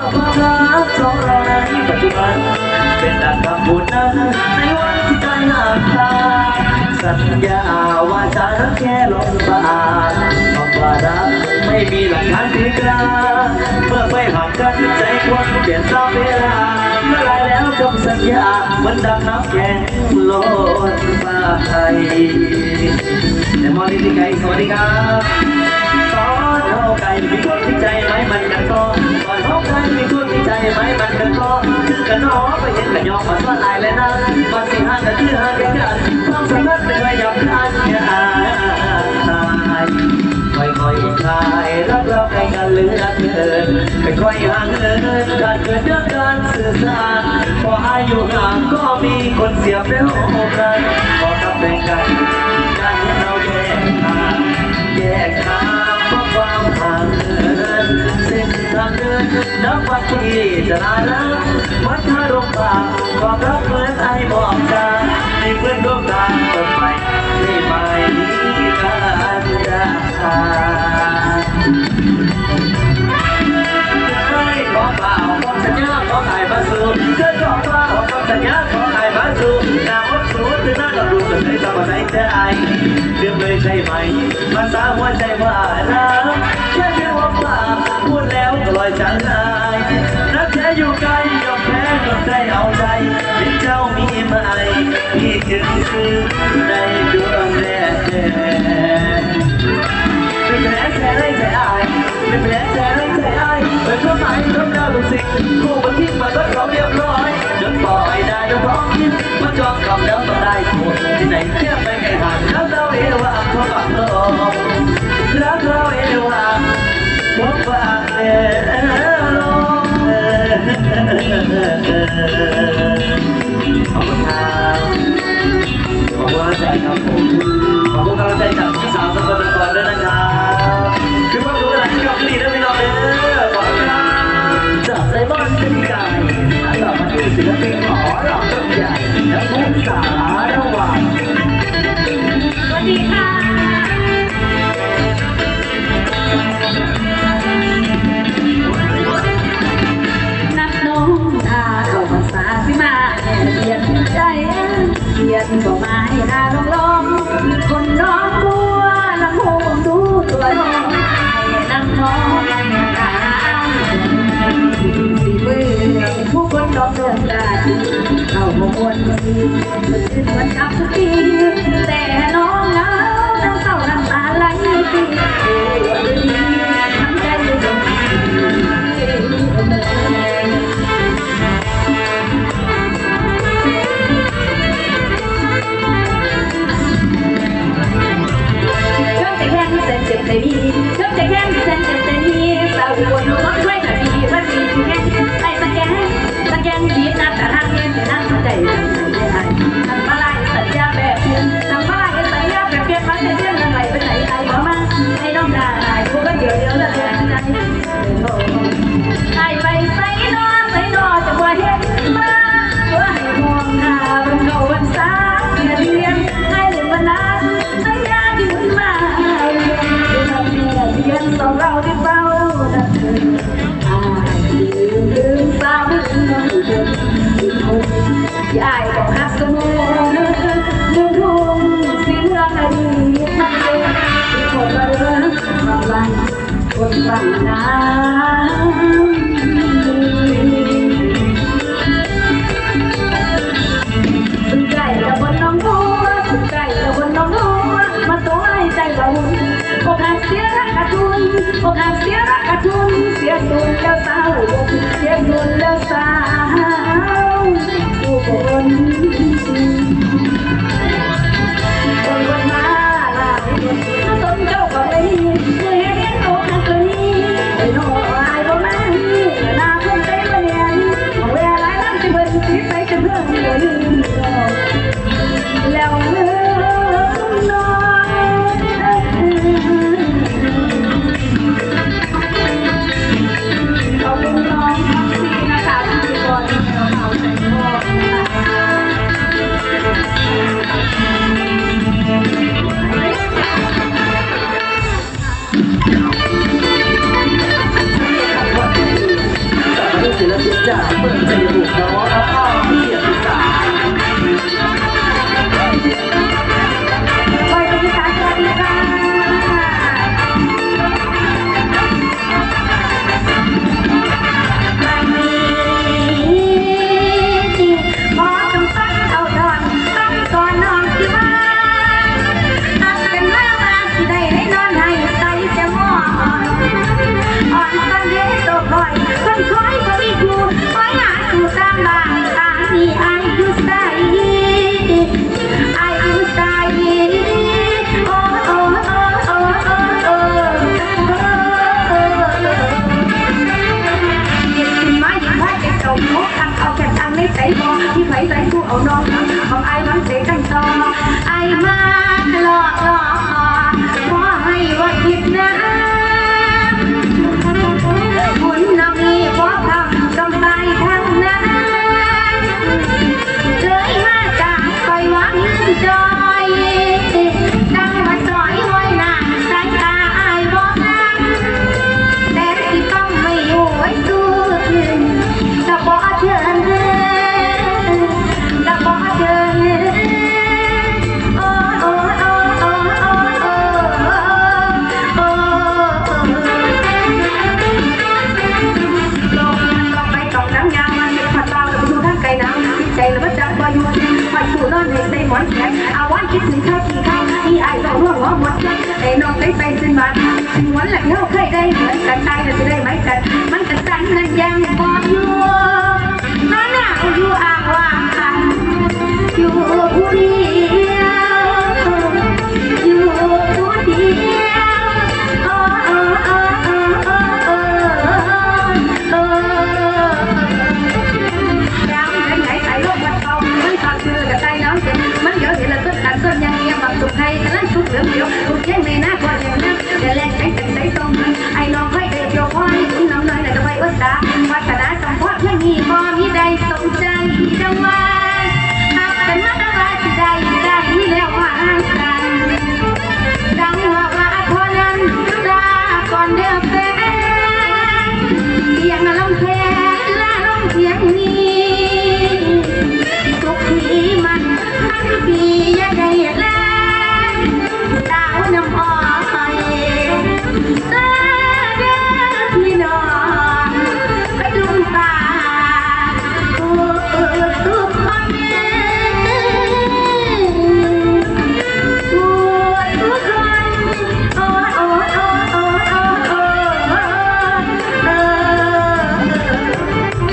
ความรักของเราในปัจจุบัน เป็นดังคำพูดนั้นในวันที่ใจห่างตาสัญญาว่าจะรักแค่ลมปากคำว่ารักไม่มีหลักฐานถึงกล้าเมื่อไม่ห่างกันใจควรเปลี่ยนตามเวลาเมื่อไรแล้วคำสัญญามันดังน้ำแข็งโล้นฟ้าไทยแต่มอนิติไกสวัสดีครับตอนเราไก่มีคนที่ใจไหมมันกันก็ตอนเราไก่มีคน การเกิดเรื่องการสื่อสารพออายุห่างก็มีคนเสียเปรียบกันพอกับเป็นกันการเราแยกทางแยกทางเพราะความห่างเหินเส้นทางเดินนับวันที่จะนาล้ววัดทาลงป่าความรักเหมือนไอ้หมอกจางให้เพื่อนร่วมทางต้นไปที่ไม่มีกันได้ ษาหัวใจว่ารักแค่เพียงว่าปากพูดแล้วก็ลอยฉันอายรักแท้อยู่ไกลยอมแพ้ก็ใจเอาใจเป็นเจ้ามีไหมพี่จึงคือในดวงแรกเป็นแผลแผลให้ใจอายเป็นแผลแผลให้ใจอายเป็นความหม นก็มาให้นาลองลองคนน้องบัวลำโพงดูตัวน้องให้นำน้องตาสีมือผู้คนดอกเดินได้เข้ามาวนสีมันชื่นมันจับทุกทีแต่น้องเงาน้ำเศร้าน้ำตาไหลปี ยายบอกฮักสมุนลืมทุ่งสิเมืองอดีตมันเองที่คนละเรื่องบางวันคนฟังน้ำ 站，不能再。我。 บาทม้วนแหละเงาใครได้เหมือนกันตายจะได้ไหมกันมันกันตังนั้นยังบ่ mom, he died so sad, he don't mind.